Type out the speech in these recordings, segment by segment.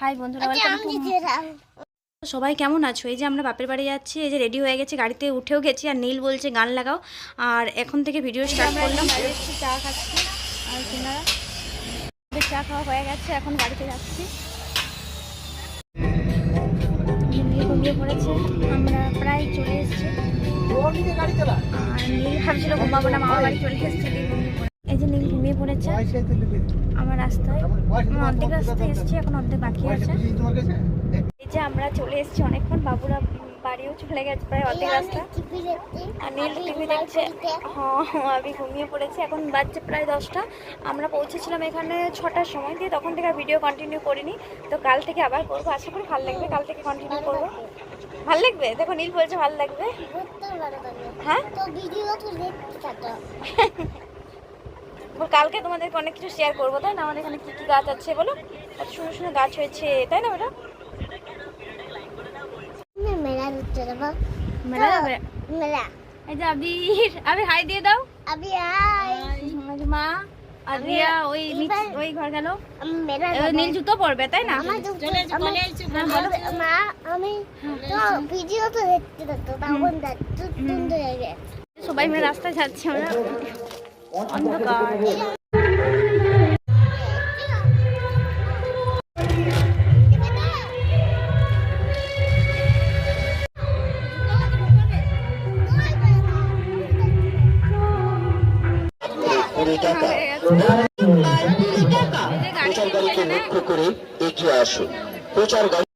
High বন্ধুরা আচ্ছা, সবাই কেমন আছো? এই যে আমরা বাপের বাড়ি যাচ্ছি এই যে রেডি হয়ে গেছে গাড়িতে উঠেও গেছি আর নীল বলছে গান লাগাও। আর এখন থেকে ভিডিও স্টার্ট করলাম। চা খাচ্ছি আর চা খাওয়া হয়ে গেছে এখন বাড়িতে যাচ্ছি। ঘুমিয়ে পড়েছে আমরা প্রায় চলে এসেছি। আর নীল ভাবছিল ঘুমাবো না মামা বাড়ি চলে এসেছি ঘুমিয়ে এই যে নীল ঘুমিয়ে পড়েছে আমার রাস্তায়। আমার অর্ধেক রাস্তায় এসেছি এখন অর্ধেক বাকি আছে। এই যে আমরা চলে এসেছি অনেকক্ষণ বাবুরা বাড়িও চলে গেছে প্রায় অর্ধেক রাস্তা। আর নীল টিভি দেখছে। হ্যাঁ আমি ঘুমিয়ে পড়েছি এখন বাজছে প্রায় দশটা। আমরা পৌঁছেছিলাম এখানে ছটার সময় দিয়ে তখন থেকে আর ভিডিও কন্টিনিউ করিনি। তো কাল থেকে আবার করব আশা করি ভালো লাগবে কাল থেকে কন্টিনিউ করব। ভালো লাগবে? দেখো নীল বলছে ভালো লাগবে। হ্যাঁ তো ভিডিও তো দেখতে থাকো বল, কালকে তোমাদেরকে অনেক কিছু শেয়ার করব তাই না? আমাদের এখানে কী কী গাছ আছে বলো? কত সুন্দর সুন্দর গাছ হয়েছে তাই না বেটা? এই যে আবির আবির হাই দিয়ে দাও। মা ওই ওই ঘর গেল মেলা নীল জুতো পরবে তাই না? আমার তো আমি আমি- মা আমি তো ভিডিও তো দেখতে থাকতো তখন দেখতে সুন্দর লাগে। সবাই মিলে রাস্তায় যাচ্ছি আমরা। অন্ধকার প্রচারকারীকে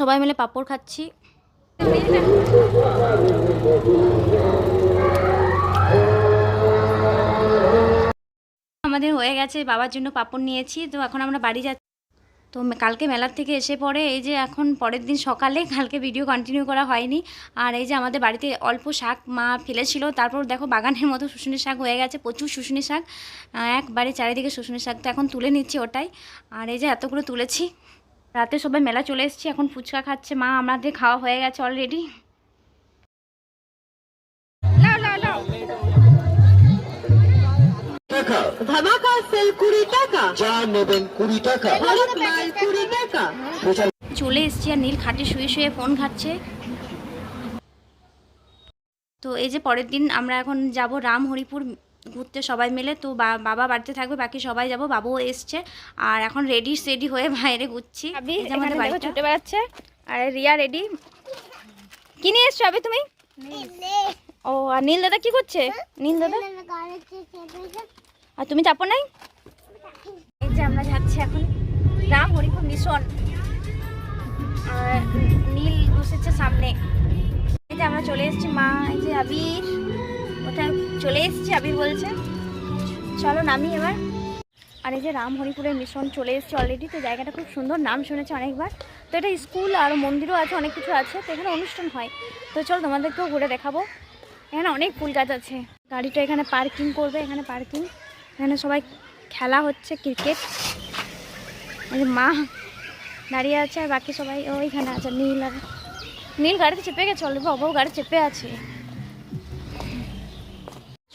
সবাই মিলে পাপড় খাচ্ছি। আমাদের হয়ে গেছে, বাবার জন্য পাপড় নিয়েছি। তো এখন আমরা বাড়ি যাচ্ছি। তো কালকে মেলার থেকে এসে পরে এই যে এখন পরের দিন সকালে, কালকে ভিডিও কন্টিনিউ করা হয়নি। আর এই যে আমাদের বাড়িতে অল্প শাক মা ফেলেছিল, তারপর দেখো বাগানের মতো শুশুনি শাক হয়ে গেছে, প্রচুর শুশুনি শাক। একবারে চারিদিকে শুশুনি শাক। তো এখন তুলে নিচ্ছি ওটাই। আর এই যে এতগুলো তুলেছি। রাতে সবাই মেলা চলে এসেছি এখন ফুচকা খাচ্ছে মা আমাদের খাওয়া হয়ে গেছে অলরেডি চলে এসেছি আর নীল খাটে শুয়ে শুয়ে ফোন ঘাটছে। তো এই যে পরের দিন আমরা এখন যাব রাম হরিপুর ঘুরতে সবাই মিলে তো বাবা বাড়িতে থাকবে বাকি সবাই যাব বাবুও এসছে। আর এখন রেডি সেডি হয়ে বাইরে ঘুরছি। আমাদের। ছুটে বেড়াচ্ছে। আর রিয়া রেডি কি নিয়ে এসছো আবে তুমি? ও আর নীল দাদা কি করছে? নীল দাদা? আর তুমি চাপো নাই? এই যে আমরা যাচ্ছি এখন রাম হরিপুর মিশন আর নীল বসেছে সামনে। এই যে আমরা চলে এসেছি মা এই যে আবির। কোথায় চলে এসেছি আবির বলছে। চলো নামি এবার। আর এই যে রাম হরিপুরের মিশন চলে এসেছে অলরেডি তো জায়গাটা খুব সুন্দর, নাম শুনেছি অনেকবার। তো এটা স্কুল আর মন্দিরও আছে, অনেক কিছু আছে, তো এখানে অনুষ্ঠান হয়। তো চলো তোমাদেরকেও ঘুরে দেখাবো। এখানে অনেক ফুল গাছ আছে। গাড়িটা এখানে পার্কিং করবে, এখানে পার্কিং এখানে সবাই খেলা হচ্ছে ক্রিকেট মা দাঁড়িয়ে আছে, আর বাকি সবাই ওইখানে আছে, নীল আর নীল গাড়িতে চেপে গেছে অলরেডি বাবাও গাড়ি চেপে আছে।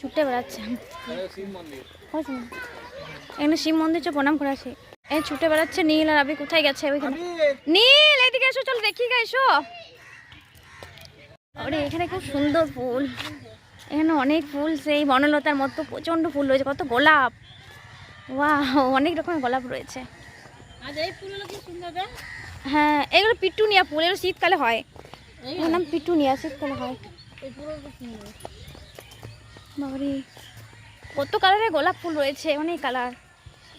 ছুটে বেড়াচ্ছে। এখানে শিব মন্দির চো প্রণাম করে আছে এই ছুটে বেড়াচ্ছে নীল আর আবি কোথায় গেছে ওইখানে? নীল এদিকে এসো চল দেখি গা এসো। ওরে এখানে খুব সুন্দর ফুল। এখানে অনেক ফুল সেই বনলতার মতো প্রচণ্ড ফুল রয়েছে কত গোলাপ। ওয়াও অনেক রকমের গোলাপ রয়েছে। হ্যাঁ এগুলো পিটুনিয়া ফুল এগুলো শীতকালে হয়। নাম পিটুনিয়া শীতকালে হয়। কত কালারের গোলাপ ফুল রয়েছে, অনেক কালার।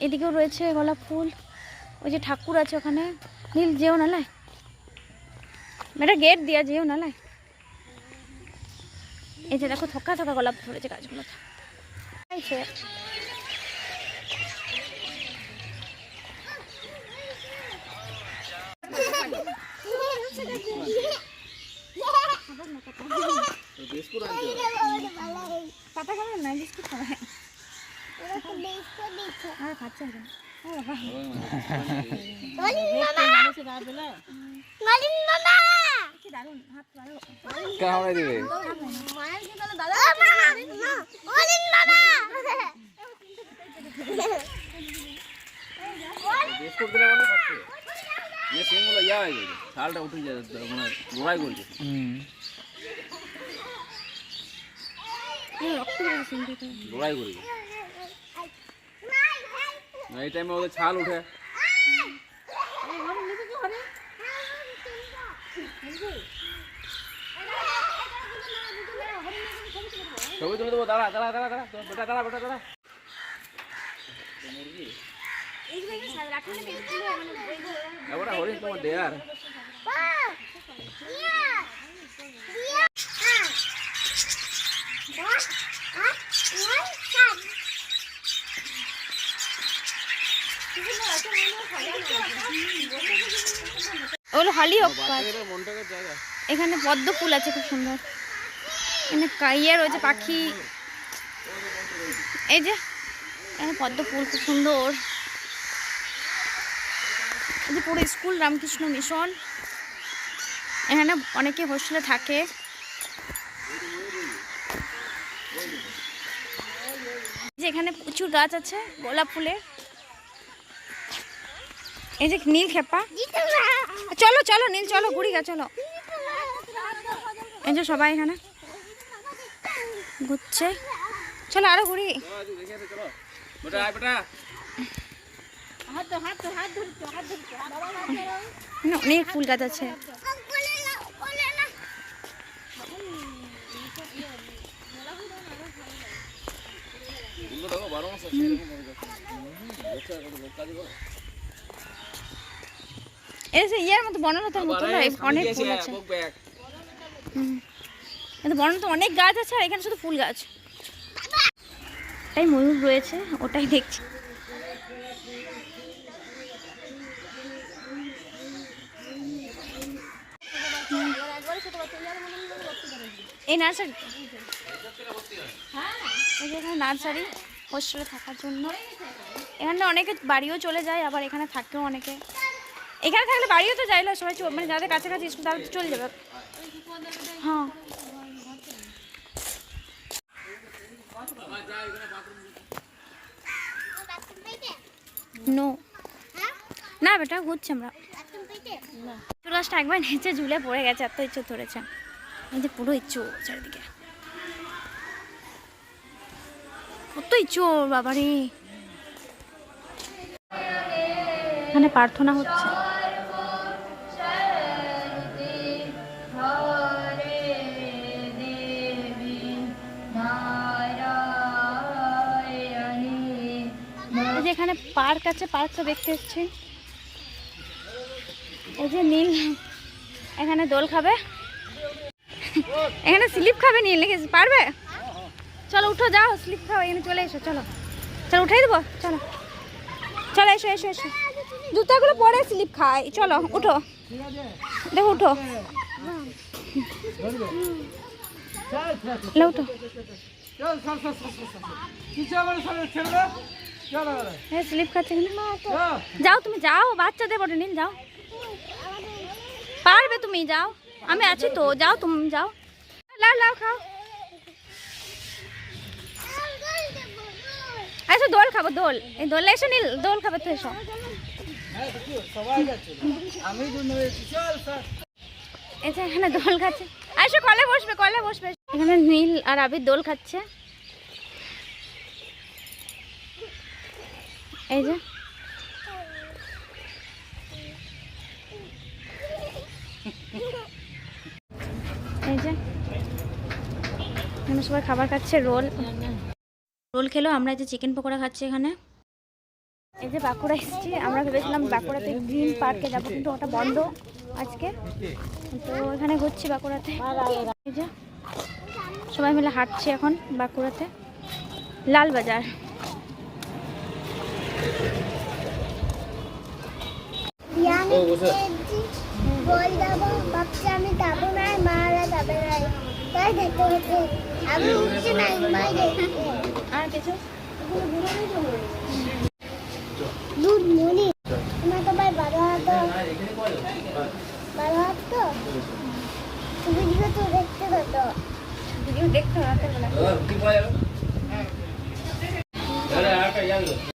এদিকেও রয়েছে গোলাপ ফুল, ওই যে ঠাকুর আছে ওখানে। নীল, যেও নালায় এটা গেট দিয়া যেও নালায় এই যে দেখো, থকা থকা গোলাপ রয়েছে গাছগুলো পাতা না? বিস্কুট আর খাচ্ছে দিবে? বিস্কুট দিলে খাচ্ছে। ছালটা উঠে যায় মানে লড়াই করছে রক্ত বেরোচ্ছে কিন্তু তো। লড়াই করে এই টাইমে ওদের ছাল উঠে। ছবি তুলে দেবো দাঁড়া দাঁড়া দাঁড়া দাঁড়া বেটা দাঁড়া বেটা দাঁড়া। হরিণ তোমার দেয়ার। ওগুলো হলি এখানে পদ্ম ফুল আছে খুব সুন্দর। এখানে কাইয়া রয়েছে পাখি। এই যে এখানে পদ্ম ফুল খুব সুন্দর। এই যে পুরো স্কুল রামকৃষ্ণ মিশন। এখানে অনেকে হোস্টেলে থাকে এই যে এখানে প্রচুর গাছ আছে গোলাপ ফুলের এই যে নীল খেপা। চলো চলো নীল চলো ঘুরি গা চলো। এই যে সবাই এখানে। ঘুরছে। চলো আরও ঘুরি। অনেক ফুল গাছ আছে কোলে না কোলে না এগুলো দেখো বারো মাস আছে এরকম হয়ে যাচ্ছে। হুম, দেখছ কত লোক কাজ করে? এই যে ইয়ের মতো বনলতার মতো না, অনেক ফুল আছে। কিন্তু বনলতা অনেক গাছ আছে আর এখানে শুধু ফুল গাছ। ওটাই ময়ূর রয়েছে ওটাই দেখছি। এই নার্সারি। এই যে এখানে নার্সারি। হোস্টেলে থাকার জন্য। এখানে অনেকে বাড়িও চলে যায় আবার এখানে থাকেও অনেকে। এখানে থাকলে বাড়িও তো যাইলে সবাই চল- মানে যাদের কাছাকাছি স্কুল তারা তো চলে যাবে। হ্যাঁ। নো না বেটা ঘুরছি আমরা। গাছটা একবার নিচে ঝুলে পড়ে গেছে এত ইচ্ছে ধরেছে। এই যে পুরো ইঁচু চারিদিকে। কত ইঁচু বাবারে। এখানে প্রার্থনা হচ্ছে। এখানে পার্ক আছে পার্কটা দেখতে এসছি। এই যে নীল, এখানে দোল খাবে। এখানে স্লিপ খাবে নীল পারবে? চলো উঠো, যাও স্লিপ খাও, এখানে চলে এসো, চলো। চলো উঠাই দেবো? চলো। চলো, এসো এসো এসো। জুতাগুলো পরে স্লিপ খাই। চলো, উঠো। দেখো, উঠো। উঠো। স্লিপ যাও তুমি, যাও, বাচ্চাদের বটে নীল যাও। পারবে তুমি, যাও। আমি আছি তো, যাও তুমি, যাও। লাও লাও, খাও। আচ্ছা দোল খাব, দোল। এই দোলে এসো, নীল, দোল খাবে, তো এসো। এই এখানে দোল খাচ্ছে। আসো কলে বসবে কলে বসবে। এখানে নীল আর আবির দোল খাচ্ছে। এই যে। এই যে। এখানে সবাই খাবার খাচ্ছে, রোল। রোল খেলো আমরা এই যে চিকেন পকোড়া খাচ্ছি এখানে। এই যে বাঁকুড়া এসেছি আমরা ভেবেছিলাম বাঁকুড়াতে গ্রিন পার্কে যাব কিন্তু ওটা বন্ধ আজকে। তো এখানে ঘুরছি বাঁকুড়াতে। এই যে সবাই মিলে হাঁটছি এখন বাঁকুড়াতে। লালবাজার আমি কিছু? দুধ মুড়ি। তোমার তো ভাই বারো হাত বারো হাত তো? ভিডিও তো দেখতে হতো ভিডিও দেখতে